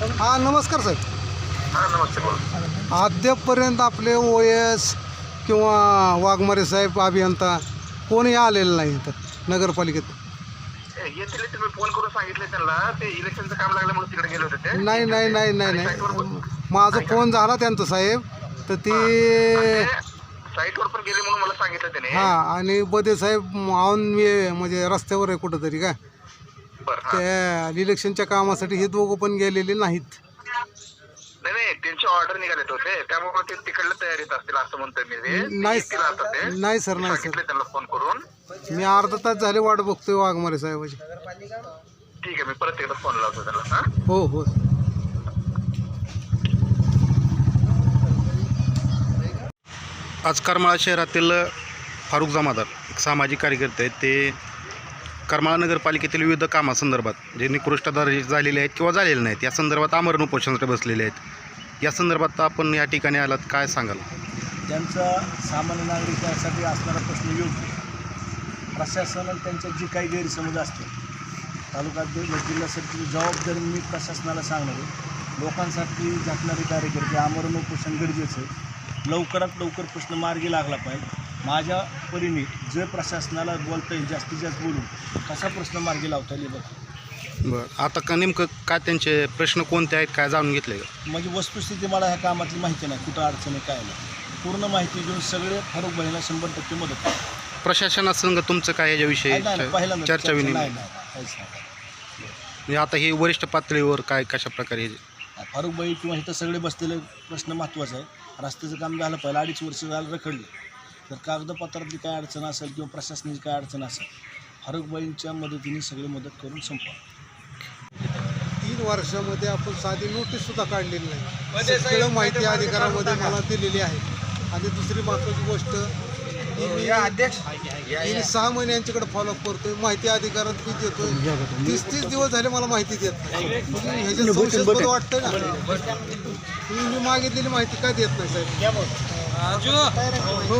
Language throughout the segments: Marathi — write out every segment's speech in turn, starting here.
हा नमस्कार साहेब. हा नमस्ते बोला. अद्यापपर्यंत आपले ओ एस किंवा वाघमारे साहेब अभियंता कोणी आलेलं नाही इथं नगरपालिकेत? ए, येतील येतील. मी फोन करून सांगितले त्यांना. ते इलेक्शनचं काम लागल्यामुळे तिकडे गेले होते ते. नाही नाही नाही नाही नाही. माझा फोन झाला त्यांचा साहेब. तर ती ते साईटवर पण गेले म्हणून मला सांगितलं त्याने. हां आणि बदे साहेब आऊन मी म्हणजे रस्त्यावर आहे कुठंतरी का बरं हा. त्या इलेक्शनच्या कामासाठी हे दोघं पण गेलेले नाहीत. नाही नाही त्यांची ऑर्डर निघालेत होते त्यामुळे ते तिकडल्या तयारीत असतील असं म्हणतोय मी ते. ते नाही येतील आता ते. नाही सर नाही सांगितलं त्यांना फोन करून. सर मी अर्धा तास झाले वाट बघतोय वाघमारे साहेबाची. ठीक आहे मी परत एकदा फोन लावतो त्यांना हा. हो हो. आज करमाळा शहरातील फारुख जमादार एक सामाजिक कार्यकर्ते आहेत ते करमाळा नगरपालिकेतील विविध कामासंदर्भात जे निकृष्ट दर्जे झालेले आहेत किंवा झालेले नाहीत या संदर्भात आमरण उपोषणासाठी बसलेले आहेत. या संदर्भात आपण या ठिकाणी आलात काय सांगाल? त्यांचा सामान्य नागरिकांसाठी असणारा प्रश्न योग्य प्रशासन आणि जी काही गैरसमज असते तालुका अध्यक्ष जिल्ह्यासाठी जबाबदारी मी प्रशासनाला सांगणार आहे. लोकांसाठी झाकणारे कार्यकर्ते आमरण उपोषण गरजेचं आहे. लवकरात लवकर प्रश्न मार्गी लागला पाहिजे. माझ्या परीने जे प्रशासनाला बोलता येईल जास्तीत जास्त बोलून कसा प्रश्न मार्गी लावता येईल बघ. बरं. आता का नेमकं काय त्यांचे प्रश्न कोणते आहेत काय जाणून घेतले? का म्हणजे वस्तुस्थिती मला ह्या कामातली माहिती नाही कुठं अडचण आहे काय नाही. पूर्ण माहिती घेऊन सगळे फारुख बहिणीला शंभर टक्के मदत प्रशासनासंग तुमचं काय याच्याविषयी नाही, नाही, पहिल्यांदा चर्चा नाही, विनिमय. नाही, नाही, काहीच नाही. म्हणजे आता हे वरिष्ठ पातळीवर काय कशा प्रकारे फारुखबाई किंवा इथं सगळे बसलेले प्रश्न महत्त्वाचा आहे रस्त्याचं काम झालं पहिलं अडीच वर्ष झालं रखडलं. तर कागदपत्रातली काय अडचण असेल किंवा प्रशासनाची काय अडचण असेल फारुखबाईंच्या मदतीने सगळी मदत करून संपवा. तीन वर्षामध्ये आपण साधी नोटीस सुद्धा काढलेली नाही. सगळं माहिती अधिकारामध्ये मला दिलेली आहे. आणि दुसरी महत्वाची गोष्ट की मी गेली सहा महिने यांच्याकडे फॉलोअप करतोय माहिती अधिकारात मी देतोय. तीस तीस दिवस झाले मला माहिती देत नाही. तुम्ही ह्याच्यात संशयास्पद वाटतंय ना तुम्ही मी मागितलेली माहिती का देत नाही साहेब? हो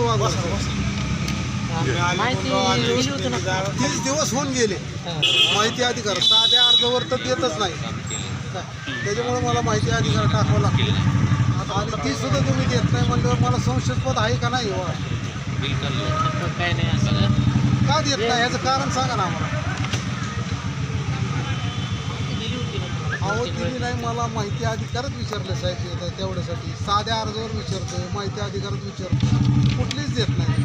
तीस दिवस होऊन गेले. माहिती अधिकार साध्या अर्जावर तर देतच नाही. त्याच्यामुळे मला माहिती अधिकार टाकावं लागतं. आणि ती सुद्धा तुम्ही देत नाही म्हणल्यावर मला संशयास्पद आहे का नाही हो का देत नाही? याचं कारण सांगा ना आम्हाला. अहो तिने नाही मला माहिती अधिकारच विचारले साहेब येतं तेवढ्यासाठी. साध्या अर्जावर विचारतोय माहिती अधिकारच विचारतो. कुठलीच देत नाही.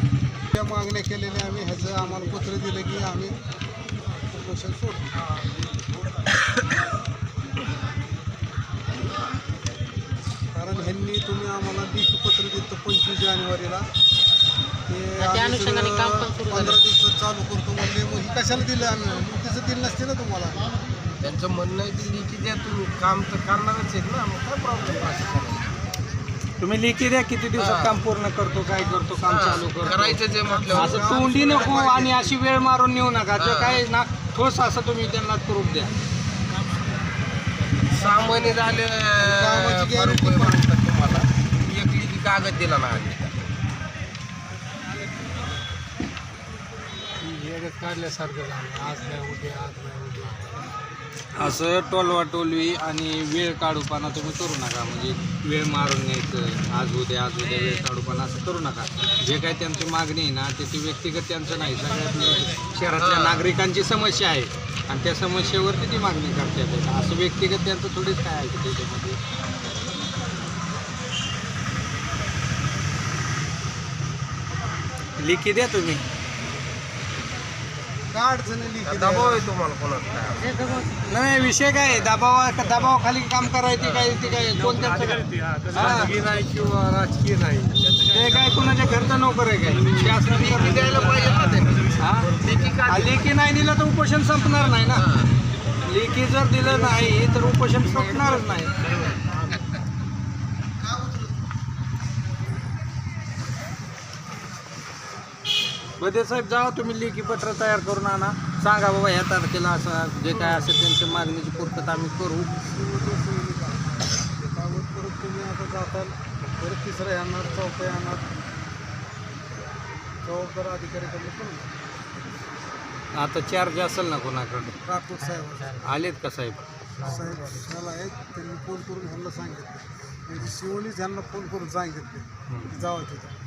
त्या मागण्या केलेल्या आम्ही ह्याचं आम्हाला पत्र दिलं की आम्ही उपोषण सोडतो. कारण ह्यांनी तुम्ही आम्हाला लेखी पत्र दिलं पंचवीस जानेवारीला. ते आम्ही सगळं पंधरा दिवसात चालू करतो म्हणले मग ही कशाला दिलं? आम्ही दिली नसते ना तुम्हाला? त्यांचं म्हणणं आहे की लेखी द्या तुम्ही. काम तर करणारच आहेत ना मग काय प्रॉब्लेम असं तुम्ही लेखी द्या किती दिवसात काम पूर्ण करतो काय करतो काम चालू करतो. करायचं जे म्हटलं असं तोंडी नको आणि अशी वेळ मारून नेऊ नका. जे काय ना ठोस असं तुम्ही त्यांना प्रूफ द्या. सहा महिने झाले कामाची guarantee तुम्हाला. एक लेखी कागद दिला ना आम्ही काढल्यासारखं झालं. आज नाही उद्या आज नाही उद्या. असं टोलवा टोलवी आणि वेळ काढूपणा तुम्ही करू नका. म्हणजे वेळ मारून न्यायचं आज उद्या आज उद्या वेळ काढूपणा असं करू नका. जे काही त्यांची मागणी आहे ना ते ती व्यक्तिगत त्यांचं नाही. सगळ्यात शहरातल्या नागरिकांची समस्या आहे. आणि त्या समस्येवरती ती मागणी करतात. असं व्यक्तिगत त्यांचं थोडीच काय आहे त्याच्यामध्ये. लिखी द्या तुम्ही. काय अडचणी लिखी दबाव आहे. तुम्हाला कोणाचा? काय नाही विषय काय आहे? दबावा दबावाखाली काम करायचे काय ते काय कोणत्या नाही किंवा राजकीय नाही. ते काय कुणाच्या घरचं नोकर आहे काय? शासनाने द्यायला पाहिजे ना त्यांनी हा? लेखी नाही दिलं तर उपोषण संपणार नाही ना. लेखी जर दिलं नाही तर उपोषण संपणारच नाही. बदे साहेब जावा तुम्ही लेखी पत्र तयार करून आणा. सांगा बाबा ह्या तारखेला असं जे काय असेल त्यांच्या मागणीची पूर्तता आम्ही करू. कागद परत तुम्ही आता जाताल परत तिसरं येणार चौथं येणार जबाबदार अधिकाऱ्याकडे पण आता चार्ज असेल ना कोणाकडे? राठोड साहेब. आलेत का साहेब? साहेब आहेत त्यांनी फोन करून ह्यांना सांगितलं. म्हणजे शिवणीच ह्यांना फोन करून सांगितले. की जावं तिथं.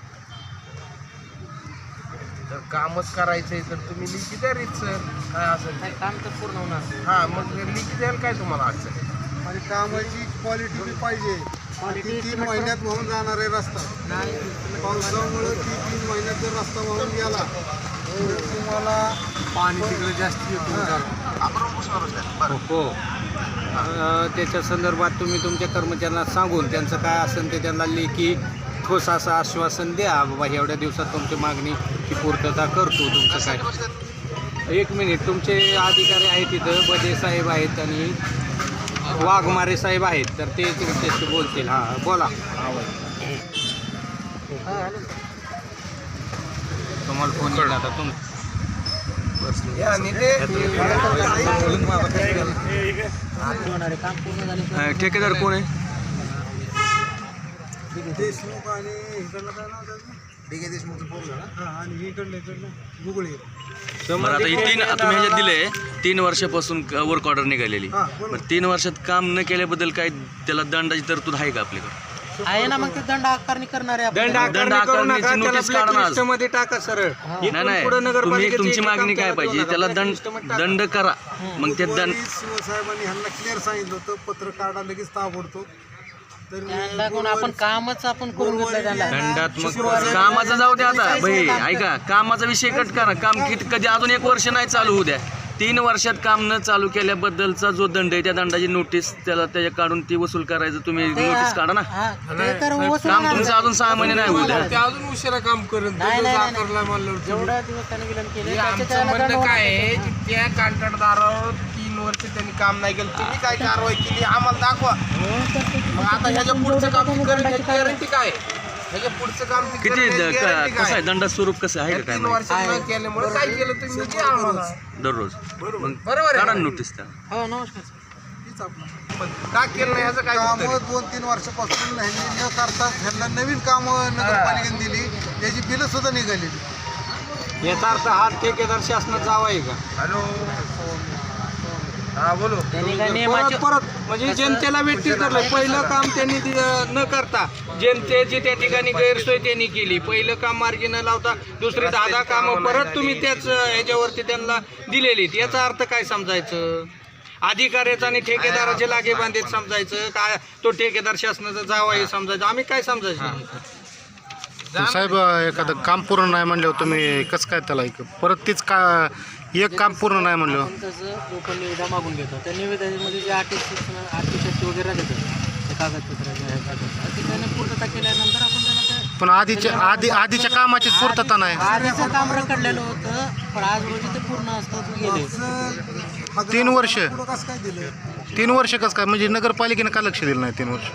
तर कामच करायचंय तर तुम्ही लिखी द्या रीत सर. काय असेल ते. काम तर पूर्ण होणार. हा मग लिखी द्याल काय तुम्हाला अडचण? आणि कामाची क्वालिटी बी पाहिजे. आणि ती तीन महिन्यात वाहून जाणार आहे रस्ता पावसामुळं ती तीन महिन्यात जर रस्ता वाहून गेला तर तुम्हाला पाणी तिकडे जास्त हो हो. अ, त्याच्या संदर्भात तुम्ही तुमच्या कर्मचाऱ्यांना सांगून त्यांचं काय असेल ते त्यांना लेखी ठोस असं आश्वासन द्या बाबा एवढ्या दिवसात तुमची मागणी ती पूर्तता करतो. तुमचं काय? एक मिनिट तुमचे अधिकारी आहेत तिथं बजे साहेब आहेत आणि वाघमारे साहेब आहेत तर ते तुमच्याशी बोलतील. हां बोला. तुम्हाला फोन केला आता तुम ठेकेदार कोण आहे? देशमुख आणि इकडलं काय नाव त्याचं? डी के देशमुखचं पोरगा हां आणि इकडलं इकडलं गुगळे बरं आता ही तीन तुम्ही ह्याच्यात दिले तीन वर्षापासून वर्क ऑर्डर निघालेली. हां बरं तीन वर्षात काम न केल्याबद्दल काय त्याला दंडाची तरतूद आहे का आपल्याकडे? आहे ना मग ते दंड आकारणी करणार आहे दंड आपण. दंड आकारणी करू आकारण्याची नका त्याला notice काढा ना आज. blacklist मध्ये टाका सरळ. नाही इथून नाही पुढं तुम्ही नगरपालिकेचं तुमची काम मागणी काय त्याला पाहिजे? त्याला. दंड blacklist मध्ये टाका. दंड करा. मग ते दंड बुधवारी शिवसाहेबांनी ह्यांना क्लिअर सांगितलं होतं पत्र काढा लगेच ताबडतोब. मी त्यांना कोण आपण कामच आपण करून घेतलं त्यांना. दंडात्मक कामाचा जाऊ द्या आता. भाई ऐका कामाचा विषय कट करा. काम किती कधी अजून एक वर्ष नाही चालू होऊ द्या. तीन वर्षात काम न चालू केल्याबद्दलचा जो दंड आहे त्या दंडाची नोटीस त्याला त्याच्या काढून ती वसूल करायचं तुम्ही ते नोटीस काढा ना. हा, ते तर वसूल काम होणार. तुमचं अजून सहा महिने नाही होऊ द्या. ते अजून उशिरा काम करेल. नाही, नाही, नाही. आकारला म्हणलं जेवढा दिवस त्याने विलंब केले हे त्याच्या आमचं त्याला दंड म्हणणं काय. आहे? की त्या कंत्राटदारावर वर्ष त्यांनी काम नाही केलं. तुम्ही काय कारवाई केली आम्हाला दाखवा. मग आता ह्याच्या पुढचं काम ती करेल त्याची गॅरंटी काय? ह्याच्या पुढचं काम ती किती करेल द- त्याची क- guarantee कसं आहे? काय? दंडाचं स्वरूप कसं आहे का काय तीन माहिती? वर्ष न केल्यामुळे काय केलं तुम्ही? ते आम्हाला. दररोज. मग बरोबर काढा नोटीस त्या हो नमस्कार तीच आपलं. पण का केलं नाही ह्याचं काय उत्तर आहे? दोन तीन वर्षापासून ह्यांनी न करता ह्यांना नवीन कामं नगरपालिकेने दिली. त्याची बिलं सुद्धा निघालेली. याचा अर्थ हा ठेकेदार शासनात जावा आहे का? हॅलो. हा बोलो. त्यांनी काय परत नियमाचे परत म्हणजे जनतेला व्यक्ती धरलं. पहिलं काम त्यांनी न करता जनतेची त्या ठिकाणी गैरसोय त्यांनी केली. पहिलं काम मार्गी न लावता दुसरी दहा दहा कामं परत तुम्ही त्याच ह्याच्यावरती त्यांना दिलेली याचा अर्थ काय समजायचं? अधिकाऱ्याचं आणि ठेकेदाराचे लागे बांधीत समजायचं? काय तो ठेकेदार शासनाचा जावा हे समजायचं? आम्ही काय समजायचं? साहेब एखादं काम पूर्ण नाही म्हणल्यावर तुम्ही कसं काय त्याला एक परत तीच का एक काम पूर्ण नाही म्हणलं. आपण कसं निविदा मागून घेतो त्या निविदेमध्ये जे आर्टिस्ट आर्टिस्ट वगैरे राहतात. ते कागदपत्र. कागद ते त्याने पूर्तता केल्यानंतर आपण त्याला ते पण आधीच्या आधी आधीच्या कामाची पूर्तता नाही. आधीचं काम रखडलेलं होतं पण आज रोजी ते पूर्ण असतं गेले. तीन वर्ष. पुढं कसं काय दिलं? तीन वर्ष कसं काय? म्हणजे नगरपालिकेनं का लक्ष दिलं नाही तीन वर्ष?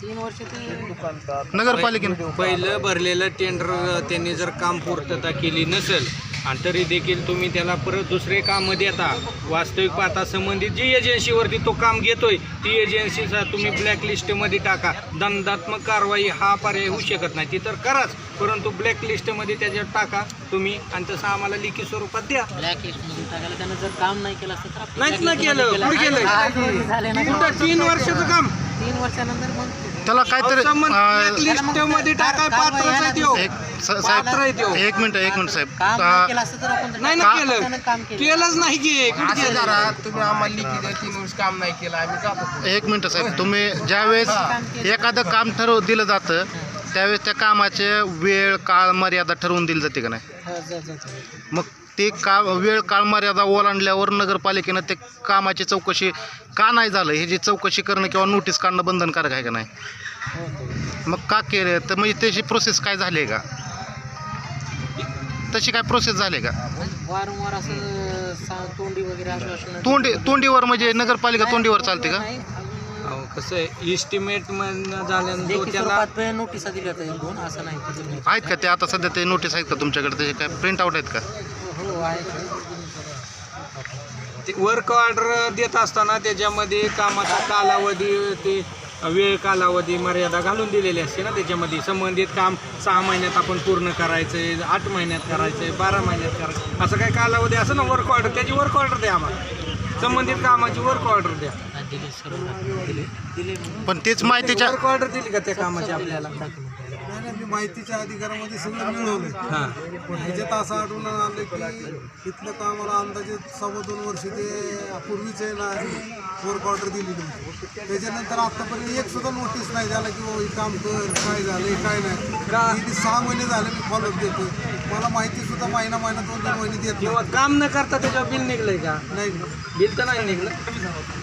तीन वर्ष ते नगरपालिकेनं. पहिलं भरलेलं टेंडर त्यांनी जर काम पूर्तता केली नसेल आणि तरी देखील तुम्ही त्याला परत दुसरे काम देता वास्तविक पाहता संबंधित जी एजन्सीवरती तो काम घेतोय ती एजन्सीचा तुम्ही ब्लॅक लिस्टमध्ये टाका. दंडात्मक कारवाई हा पर्याय होऊ शकत नाही. ती तर कराच परंतु ब्लॅक लिस्टमध्ये त्याच्यात टाका तुम्ही आणि तसं आम्हाला लिखी स्वरूपात द्या. ब्लॅक लिस्टमध्ये टाकायला त्यानं जर काम नाही केलं असतं तर आपण नाहीच ना केलं. कुठे केलं तीन वर्षाचं काम. तीन वर्षानंतर मग त्याला काहीतरी अं, ब्लॅक लिस्टमध्ये टाकाय पात्र आहे त्यो एक स- पात्र आहे त्यो साहेब एक मिनिट एक मिनिट साहेब. काम नाही केलं असतं तर आपण नाही ना का- केलं. त्यानं काम केलं. केलंच नाही की. कुठं असं केलं? करा तुम्ही आम्हाला लिखी द्या तीन वर्ष काम नाही केलं आम्ही जातो एक मिनिट साहेब. तुम्ही ज्यावेळेस एखादं काम ठरव दिलं जातं त्यावेळेस त्या कामाचे वेळ काळ मर्यादा ठरवून दिली जाते का नाही? हा, जा, जा, जा. मग ते का वेळ काळ मर्यादा ओलांडल्यावर नगरपालिकेनं ते कामाची चौकशी का नाही झालं? हे जी चौकशी करणं किंवा नोटीस काढणं बंधनकारक आहे का नाही. मग का केलं? तर म्हणजे त्याची प्रोसेस काय झाली आहे का? तशी काय प्रोसेस झाली का? वारंवार असं तोंडी वगैरे आश्वासन तोंडी तोंडीवर म्हणजे नगरपालिका तोंडीवर चालते का? कसं आहे इस्टिमेट झाल्यानंतर नोटिसा दिल्या. आहेत का ते? आता सध्या ते नोटीस आहेत का तुमच्याकडे? त्याचे काय प्रिंट आउट आहेत का? आहे वर्क ऑर्डर देत असताना त्याच्यामध्ये कामाचा कालावधी ते वेळ कालावधी मर्यादा घालून दिलेली असते ना त्याच्यामध्ये. संबंधित काम सहा महिन्यात आपण पूर्ण करायचंय आठ महिन्यात करायचंय बारा महिन्यात करायचं असं काही कालावधी असं ना वर्क ऑर्डर त्याची वर्क ऑर्डर द्या आम्हाला. संबंधित कामाची वर्क ऑर्डर द्या. पण तेच माहितीच्या वर्क ऑर्डर दिली का त्या कामाची आपल्याला? माहितीच्या अधिकारामध्ये सगळं मिळवलंय. पण ह्याच्यात असं आढळून आलं की इथलं कामाला अंदाजे सव्वा दोन वर्ष ते पूर्वीचे ना वर्क ऑर्डर दिली नव्हती त्याच्यानंतर आतापर्यंत एक सुद्धा नोटीस नाही झाला की बाबा हे काम कर काय झालंय काय नाही. गेली सहा महिने झाले मी फॉलोअप देतो मला माहिती सुद्धा महिना महिना दोन दोन महिने देत किंवा काम न करता त्याच्यावर बिल निघलंय का? नाही. बिल तर नाही निघलं.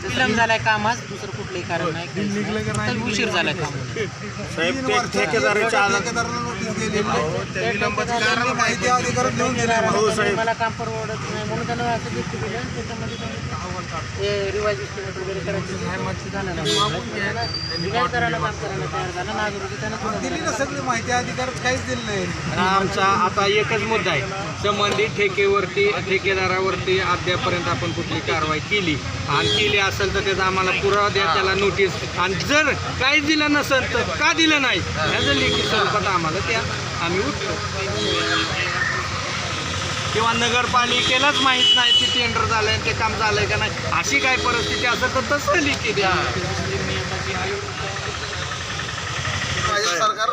विलंब झालाय कामाच दुसरं कुठलंही कारण नाही. उशीर झालाय काम तीन वर्ष ठेकेदाराला नोटीस गेली माहिती अधिकार देऊन दिला मला. मला काम परवडत नाही म्हणून त्यानं असं गिफ्ट दिलं त्याच्यामध्ये त्यांनी ते रिवाईज इस्टिमेट वगैरे करायचं. झालं नाही रिवाईज करायला काम करायला तयार झालं. नागरिक होते त्यानं थोडं दिली ना सगळी माहिती. अधिकार काहीच दिली नाही. आणि आमचा आता एकच मुद्दा आहे. संबंधित ठेकेवरती ठेकेदारावरती अद्यापर्यंत आपण कुठली कारवाई केली. आणि केली असेल तर त्याचा आम्हाला पुरावा द्या त्याला नोटीस आणि जर काहीच दिलं नसेल तर का दिलं नाही? ह्याचं लेखी स्वरूपात आम्हाला त्या आम्ही उठतो. किंवा नगरपालिकेलाच माहीत नाही ते टेंडर झालंय आणि ते काम झालंय का नाही. अशी काय परिस्थिती असं तर तसं लिखी द्या सरकार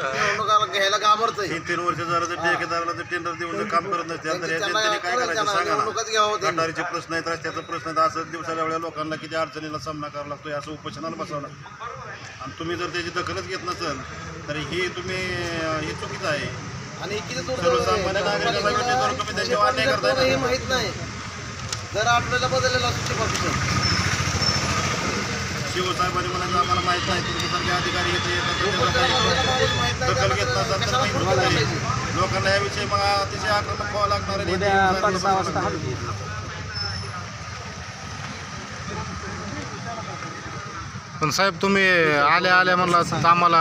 घ्यायला घाबरतंय. तीन तीन वर्ष झालं तर ठेकेदाराला जर टेंडर देऊन काम करत नसते. तर या जनतेने काय करायचं सांगा ना. गटारीचे प्रश्न आहेत रस्त्याचा प्रश्न आहेत. असं दिवसाला वेळा लोकांना किती अडचणीला सामना करावा लागतो असं उपोषणाला बसवलं आणि तुम्ही जर त्याची दखलच घेत नसाल तर ही तुम्ही हे चुकीचं आहे. आणि किती सर्वसामान्य नागरिकांना वेळेवर तुम्ही त्यांच्यावर अन्याय करताय ना. हे माहीत नाही जर आपल्याला बदललेला असू शकतो शिवसाहेबांनी म्हणायचं आम्हाला माहीत नाही तुमच्यासारखे अधिकारी येते येतात दखल घेत तर नाही. लोकांना याविषयी मग अतिशय आक्रमक व्हावं लागणार आहे. पण साहेब तुम्ही आल्या आल्या म्हणला आम्हाला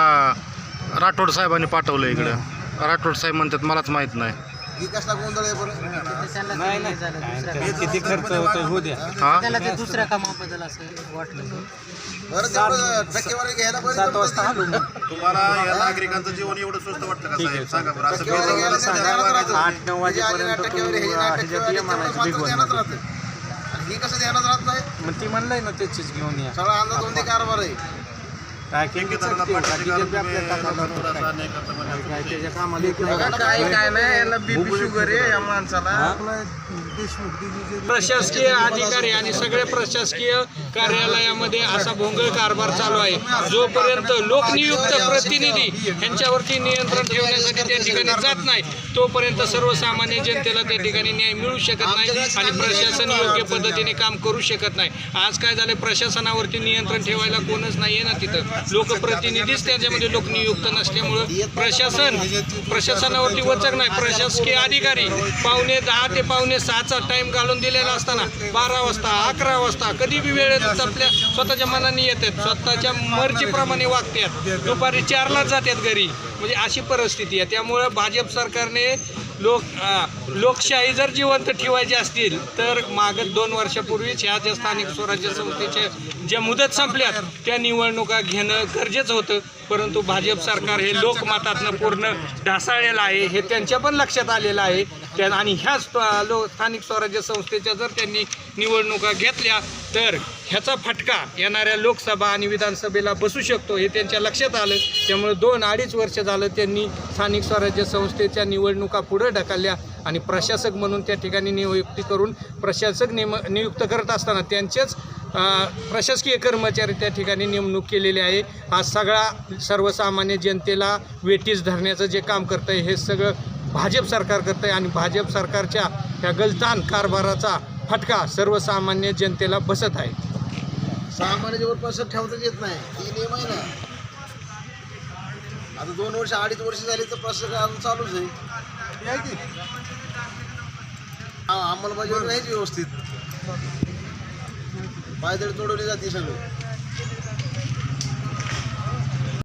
राठोड साहेबांनी पाठवलं इकडं राठोड साहेब म्हणतात मलाच माहीत नाही. ही कसला गोंधळ आहे बरं? नाही नाही. झालं दुसऱ्या किती खर्च होतो होऊ द्या. हा? त्याला ते दुसऱ्या कामाबद्दल असं वाटलं बरं तेवढं टक्केवारी घ्यायला पाहिजे सात वाजता हलू मग तुम्हाला या नागरिकांचं जीवन एवढं स्वस्त वाटतं का साहेब? सांगा बरं असं टक्केवारी घ्यायला सांगा ध्यानात राहतं. आठ नऊ म्हणजे आली ना वाजेपर्यंत टक्केवारी, तू हे ना ह्याच्यात टक्केवारी, ये म्हणायचं तेवढं बिग मात्र ध्यानात राहतं. आणि ही कसं ध्यानात राहत नाही? मग ती म्हणलंय ना त्याचीच घेऊन या. सगळा अंदाज दोन्ही कारभार आहे. काय ठेकेदाराला पाठवायचं थोडासा अन्याय करता त्याच्या कामाला काय काय नाही याला बीपी शुगर आहे या माणसाला. आपला देशमुख दिग्विजय प्रशासकीय अधिकारी आणि सगळे प्रशासकीय कार्यालयामध्ये असा भोंगळ कारभार चालू आहे. जोपर्यंत लोकनियुक्त प्रतिनिधी यांच्यावरती नियंत्रण ठेवण्यासाठी त्या ठिकाणी जात नाही तोपर्यंत सर्वसामान्य जनतेला त्या ठिकाणी न्याय मिळू शकत नाही आणि प्रशासन योग्य पद्धतीने काम करू शकत नाही. आज काय झालं? प्रशासनावरती नियंत्रण ठेवायला कोणच नाहीये ना तिथं. लोकप्रतिनिधीच त्याच्यामध्ये लोकनियुक्त नसल्यामुळं प्रशासन प्रशासनावरती वचक नाही. प्रशासकीय अधिकारी पावणे दहा ते पावणे सहाचा टाईम घालून दिलेला असताना बारा वाजता अकरा वाजता कधी बी वेळेत आपल्या स्वतःच्या मनाने येतात स्वतःच्या मर्जीप्रमाणे वागतात दुपारी चारलाच जातात घरी. म्हणजे अशी परिस्थिती आहे. त्यामुळं भाजप सरकारने लोक लोकशाही जर जिवंत ठेवायची असतील तर मागं दोन वर्षापूर्वीच ह्या ज्या स्थानिक स्वराज्य संस्थेच्या ज्या मुदत संपल्यात त्या निवडणुका घेणं गरजेचं होतं. परंतु भाजप सरकार हे लोकमतातनं पूर्ण ढासाळलेलं आहे हे त्यांच्या पण लक्षात आलेलं आहे. त्या आणि ह्या लो स्थानिक स्वराज्य संस्थेच्या जर त्यांनी निवडणुका घेतल्या तर ह्याचा फटका येणाऱ्या लोकसभा आणि विधानसभेला बसू शकतो हे त्यांच्या लक्षात आलं. त्यामुळे दोन अडीच वर्ष झालं त्यांनी स्थानिक स्वराज्य संस्थेच्या निवडणुका पुढे ढकलल्या आणि प्रशासक म्हणून त्या ठिकाणी नियुक्ती करून प्रशासक नेम नियुक्त करत असताना त्यांचेच प्रशासकीय कर्मचारी त्या ठिकाणी नेमणूक केलेली आहे. हा सगळा सर्वसामान्य जनतेला वेटीस धरण्याचं जे काम करतं आहे हे सगळं भाजप सरकार करतं आहे आणि भाजप सरकारच्या ह्या गलतान कारभाराचा फटका सर्वसामान्य जनतेला बसत आहे. सामान्याच्यावर पैसा ठेवताच येत नाही ही नियम आहे ना. आता दोन वर्ष अडीच वर्ष झाली तर प्रशासक अजून चालूच आहे. हा, अंमलबजावणी नाहीच व्यवस्थित. बायदड तोडवली जाते सगळं